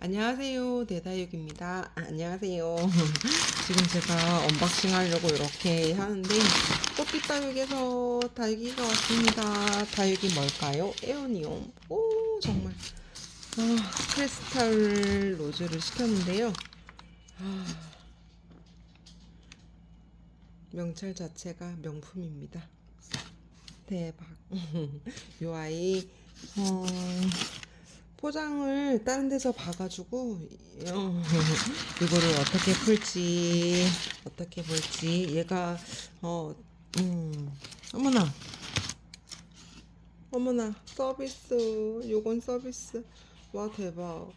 안녕하세요. 대다육입니다. 아, 안녕하세요. 지금 제가 언박싱 하려고 이렇게 하는데 꽃빛 다육에서 다육이가 왔습니다. 다육이 뭘까요? 에오니움. 오 정말 아, 크리스탈 로즈를 시켰는데요. 아, 명찰 자체가 명품입니다. 대박. 요 아이 어, 포장을 다른 데서 봐가지고 어, 이거를 어떻게 풀지 어떻게 볼지 얘가 어 음, 어머나. 어머나 서비스 요건 서비스. 와 대박.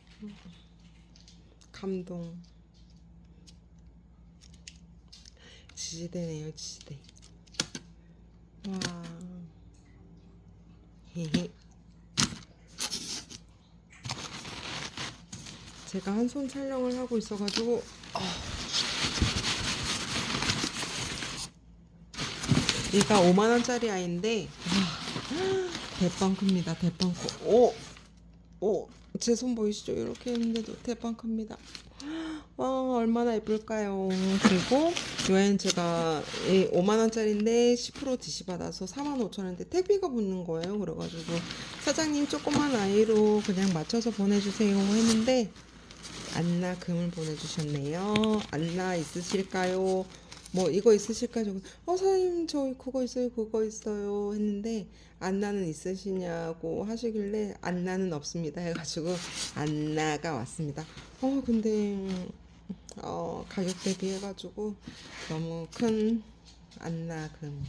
감동. 지지대네요 지지대. 와. 헤헤 제가 한 손 촬영을 하고 있어가지고 어. 얘가 5만 원짜리 아이인데 와, 대빵 큽니다. 대빵 커. 오, 오, 제 손 보이시죠? 이렇게 했는데도 대빵 큽니다. 와 얼마나 예쁠까요? 그리고 요엔 제가 5만 원짜리인데 10% 지시 받아서 4만 5천 원인데 택배가 붙는 거예요. 그래가지고 사장님 조그만 아이로 그냥 맞춰서 보내주세요 했는데 안나 금을 보내주셨네요. 안나 있으실까요? 뭐 이거 있으실까요? 어 사장님 저 그거 있어요 그거 있어요 했는데 안나는 있으시냐고 하시길래 안나는 없습니다 해가지고 안나가 왔습니다. 어 근데 어 가격 대비해가지고 너무 큰 안나 금.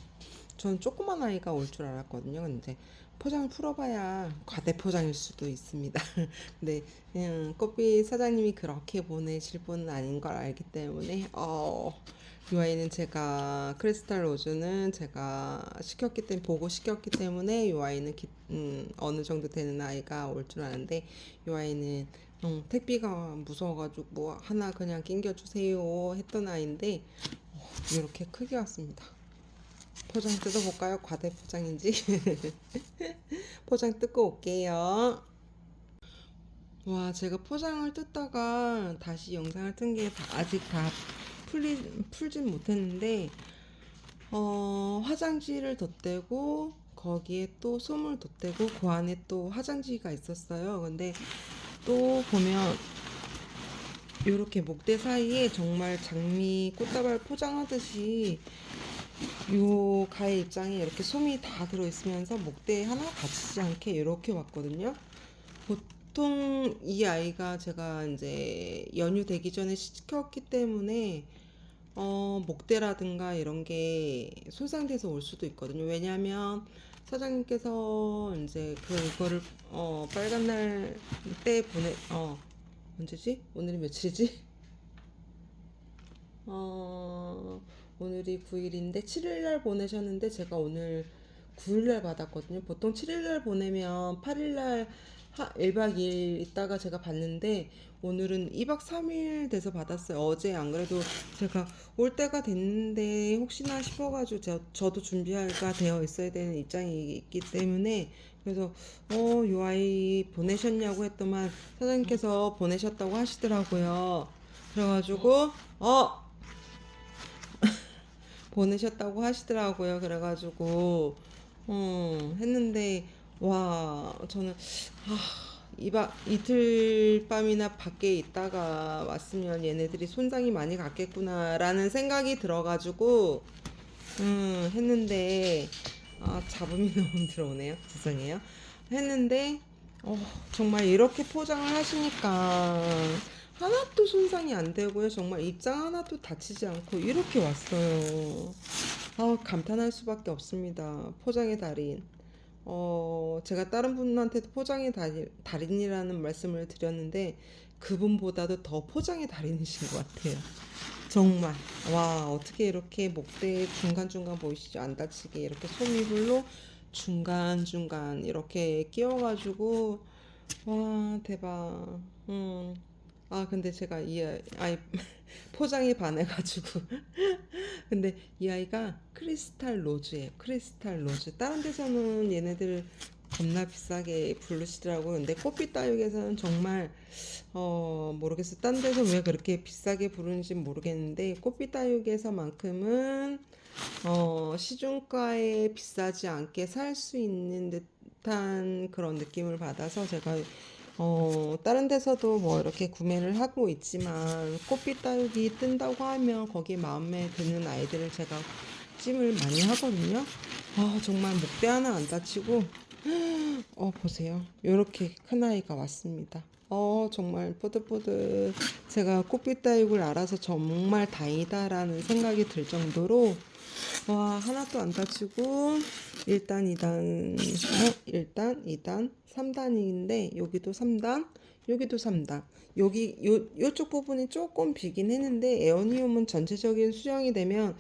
저는 조그만 아이가 올 줄 알았거든요. 근데 포장을 풀어봐야 과대 포장일 수도 있습니다. 근데 그냥 커피 사장님이 그렇게 보내실 분은 아닌 걸 알기 때문에 어. 이 아이는 제가 크리스탈 로즈는 제가 시켰기 때문에 보고 시켰기 때문에 이 아이는 기, 음, 어느 정도 되는 아이가 올 줄 아는데 이 아이는 음, 택비가 무서워가지고 뭐 하나 그냥 낑겨주세요 했던 아이인데 어, 이렇게 크게 왔습니다. 포장 뜯어볼까요? 과대 포장인지 포장 뜯고 올게요. 와 제가 포장을 뜯다가 다시 영상을 뜬 게 아직 다 풀리, 풀진 못했는데 어, 화장지를 덧대고 거기에 또 솜을 덧대고 그 안에 또 화장지가 있었어요. 근데 또 보면 이렇게 목대 사이에 정말 장미 꽃다발 포장하듯이 요 가의 입장에 이렇게 솜이 다 들어있으면서 목대에 하나 다치지 않게 이렇게 왔거든요. 보통 이 아이가 제가 이제 연휴 되기 전에 시켰기 때문에 어, 목대라든가 이런 게 손상돼서 올 수도 있거든요. 왜냐하면 사장님께서 이제 그거를 어, 빨간 날 때 보내 어 언제지? 오늘이 며칠이지? 어 오늘이 9일인데 7일 날 보내셨는데 제가 오늘 9일 날 받았거든요. 보통 7일 날 보내면 8일 날 하, 1박 2일 있다가 제가 봤는데 오늘은 2박 3일 돼서 받았어요. 어제 안 그래도 제가 올 때가 됐는데 혹시나 싶어가지고 저, 저도 준비가 되어 있어야 되는 입장이 있기 때문에 그래서 어, 요 아이 보내셨냐고 했더만 사장님께서 보내셨다고 하시더라고요. 그래가지고 어 보내셨다고 하시더라고요. 그래가지고 어 했는데 와 저는 아, 이바 이틀 밤이나 밖에 있다가 왔으면 얘네들이 손상이 많이 갔겠구나라는 생각이 들어가지고 음 했는데 아 잡음이 너무 들어오네요. 죄송해요. 했는데 어, 정말 이렇게 포장을 하시니까 하나도 손상이 안 되고요. 정말 입장 하나도 다치지 않고 이렇게 왔어요. 아, 감탄할 수밖에 없습니다. 포장의 달인. 어, 제가 다른 분한테도 포장의 달인, 달인이라는 말씀을 드렸는데 그분보다도 더 포장의 달인이신 것 같아요. 정말 와 어떻게 이렇게 목대 중간중간 보이시죠? 안 다치게 이렇게 소미불로 중간중간 이렇게 끼워가지고 와 대박 음. 아 근데 제가 이 아이, 포장에 반해가지고 근데 이 아이가 크리스탈 로즈예요 크리스탈 로즈 다른 데서는 얘네들 겁나 비싸게 부르시더라고요. 근데 꽃빛 다육에서는 정말 어 모르겠어요. 딴 데서 왜 그렇게 비싸게 부르는지 모르겠는데 꽃빛 다육에서만큼은 어 시중가에 비싸지 않게 살 수 있는 듯한 그런 느낌을 받아서 제가 어 다른 데서도 뭐 이렇게 구매를 하고 있지만 꽃빛 다육이 뜬다고 하면 거기에 마음에 드는 아이들을 제가 찜을 많이 하거든요. 아 정말 목대 하나 안 다치고 어 보세요. 요렇게 큰 아이가 왔습니다. 어 정말 뿌듯뿌듯 제가 꽃빛 다육을 알아서 정말 다행이다라는 생각이 들 정도로 와 하나도 안 다치고 1단 2단 어? 1단 2단 3단인데 여기도 3단 여기도 3단 여기 요 요쪽 부분이 조금 비긴 했는데 에어니움은 전체적인 수정이 되면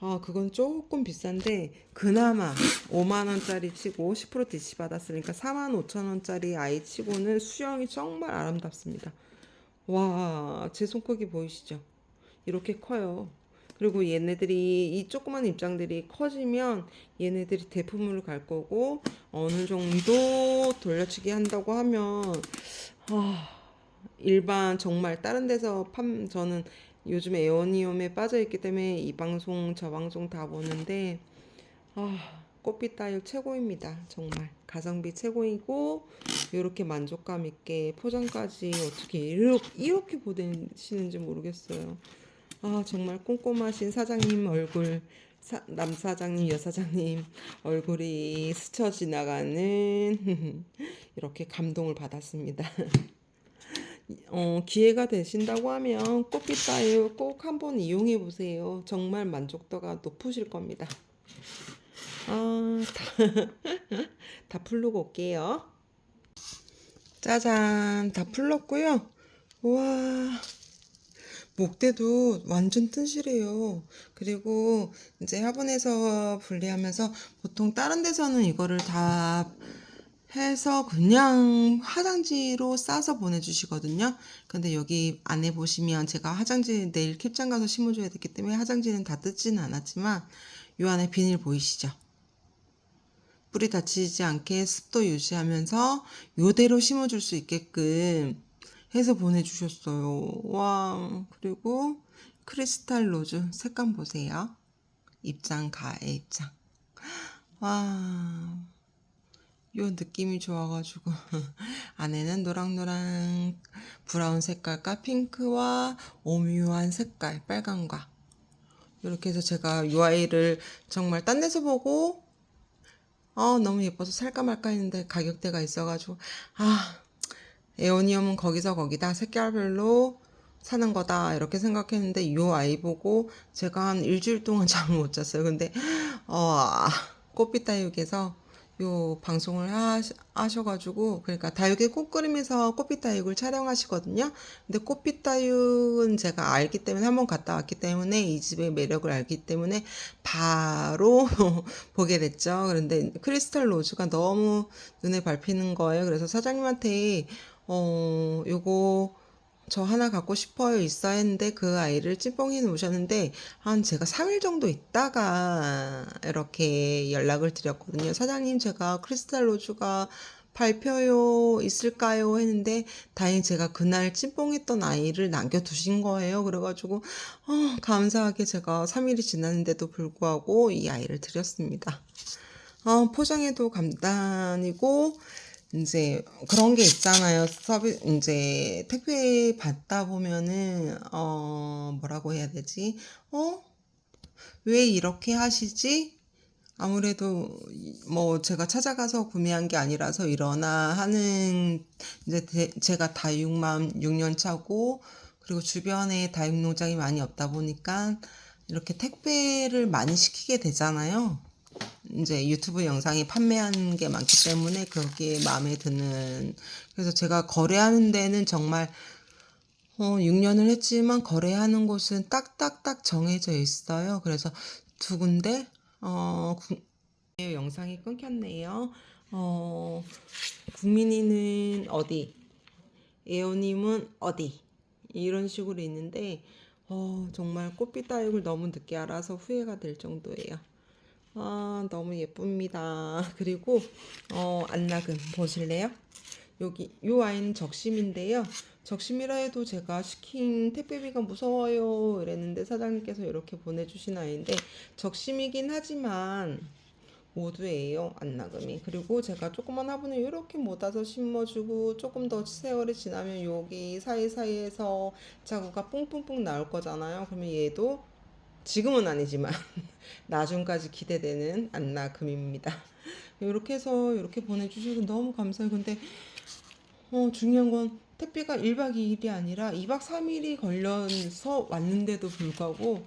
아, 그건 조금 비싼데 그나마 5만 원짜리 치고 10% DC 받았으니까 4만 5천 원짜리 아이 치고는 수영이 정말 아름답습니다. 와, 제 손크기 보이시죠? 이렇게 커요. 그리고 얘네들이 이 조그만 입장들이 커지면 얘네들이 대품으로 갈 거고 어느 정도 돌려치기 한다고 하면 아, 일반 정말 다른 데서 판 저는 요즘 에어니움에 빠져 있기 때문에 이 방송 저 방송 다 보는데 아 꽃빛 다육 최고입니다 정말. 가성비 최고이고 이렇게 만족감 있게 포장까지 어떻게 이렇게, 이렇게 보내시는지 모르겠어요 아 정말 꼼꼼하신 사장님 얼굴 사, 남 사장님 여 사장님 얼굴이 스쳐 지나가는 이렇게 감동을 받았습니다. 어, 기회가 되신다고 하면 꽃빛 다육 꼭 한번 이용해 보세요. 정말 만족도가 높으실 겁니다. 아, 다, 다 풀르고 올게요. 짜잔, 다 풀렀고요. 우와, 목대도 완전 튼실해요. 그리고 이제 화분에서 분리하면서 보통 다른 데서는 이거를 다 해서 그냥 화장지로 싸서 보내주시거든요. 근데 여기 안에 보시면 제가 화장지 내일 캡장 가서 심어줘야 되기 때문에 화장지는 다 뜯지는 않았지만 요 안에 비닐 보이시죠? 뿌리 다치지 않게 습도 유지하면서 요대로 심어줄 수 있게끔 해서 보내주셨어요. 와, 그리고 크리스탈 로즈 색감 보세요. 입장, 가의 입장. 와, 요 느낌이 좋아가지고 안에는 노랑노랑 브라운 색깔과 핑크와 오묘한 색깔 빨강과 이렇게 해서 제가 요 아이를 정말 딴 데서 보고 어 너무 예뻐서 살까 말까 했는데 가격대가 있어가지고 아 에오니움은 거기서 거기다 색깔별로 사는 거다 이렇게 생각했는데 요 아이 보고 제가 한 일주일 동안 잠을 못 잤어요 근데 어 꽃빛 다육에서 요 방송을 하시, 하셔 가지고 그러니까 다육의 꽃그림에서 꽃빛 다육을 촬영하시거든요. 근데 꽃빛 다육은 제가 알기 때문에 한번 갔다 왔기 때문에 이 집의 매력을 알기 때문에 바로 보게 됐죠. 그런데 크리스탈 로즈가 너무 눈에 밟히는 거예요. 그래서 사장님한테 어 요거 저 하나 갖고 싶어요 있어 했는데 그 아이를 찐뽕이 놓으셨는데 한 제가 3일 정도 있다가 이렇게 연락을 드렸거든요. 사장님 제가 크리스탈 로즈가 발표요 있을까요 했는데 다행히 제가 그날 찐뽕했던 아이를 남겨두신 거예요. 그래가지고 어, 감사하게 제가 3일이 지났는데도 불구하고 이 아이를 드렸습니다. 어, 포장에도 간단이고 이제 그런 게 있잖아요. 서비 이제 택배 받다 보면은 어 뭐라고 해야 되지? 어? 왜 이렇게 하시지? 아무래도 뭐 제가 찾아가서 구매한 게 아니라서 이러나 하는 이제 대, 제가 다육맘 6년 차고 그리고 주변에 다육 농장이 많이 없다 보니까 이렇게 택배를 많이 시키게 되잖아요. 이제 유튜브 영상이 판매하는 게 많기 때문에 그게 마음에 드는 그래서 제가 거래하는 데는 정말 어 6년을 했지만 거래하는 곳은 딱딱딱 정해져 있어요. 그래서 두 군데 어 구, 영상이 끊겼네요. 어 국민이는 어디 에오님은 어디 이런 식으로 있는데 어 정말 꽃빛 다육을 너무 늦게 알아서 후회가 될 정도예요. 아, 너무 예쁩니다. 그리고 어, 안나금 보실래요? 여기 요 아이는 적심인데요. 적심이라 해도 제가 시킨 택배비가 무서워요 이랬는데 사장님께서 이렇게 보내주신 아이인데 적심이긴 하지만 모두예요 안나금이 그리고 제가 조그만 화분에 이렇게 모아서 심어주고 조금 더 세월이 지나면 여기 사이사이에서 자구가 뿡뿡뿡 나올 거잖아요 그러면 얘도 지금은 아니지만 나중까지 기대되는 안나금입니다 이렇게 해서 이렇게 보내주셔서 너무 감사해요 근데 어, 중요한 건 택배가 1박 2일이 아니라 2박 3일이 걸려서 왔는데도 불구하고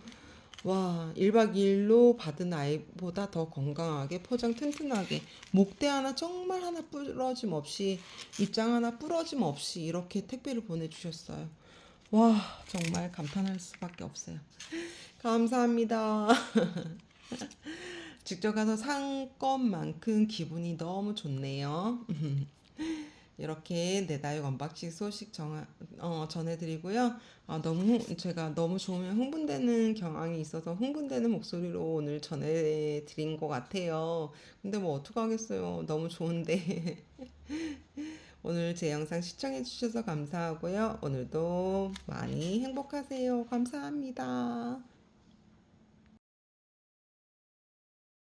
와 1박 2일로 받은 아이보다 더 건강하게 포장 튼튼하게 목대 하나 정말 하나 부러짐 없이 입장 하나 부러짐 없이 이렇게 택배를 보내주셨어요. 와 정말 감탄할 수밖에 없어요. 감사합니다. 직접 가서 산 것만큼 기분이 너무 좋네요. 이렇게 내다육 언박싱 소식 정, 어, 전해드리고요. 아, 너무 제가 너무 좋으면 흥분되는 경향이 있어서 흥분되는 목소리로 오늘 전해드린 것 같아요. 근데 뭐 어떡하겠어요. 너무 좋은데. 오늘 제 영상 시청해주셔서 감사하고요. 오늘도 많이 행복하세요. 감사합니다.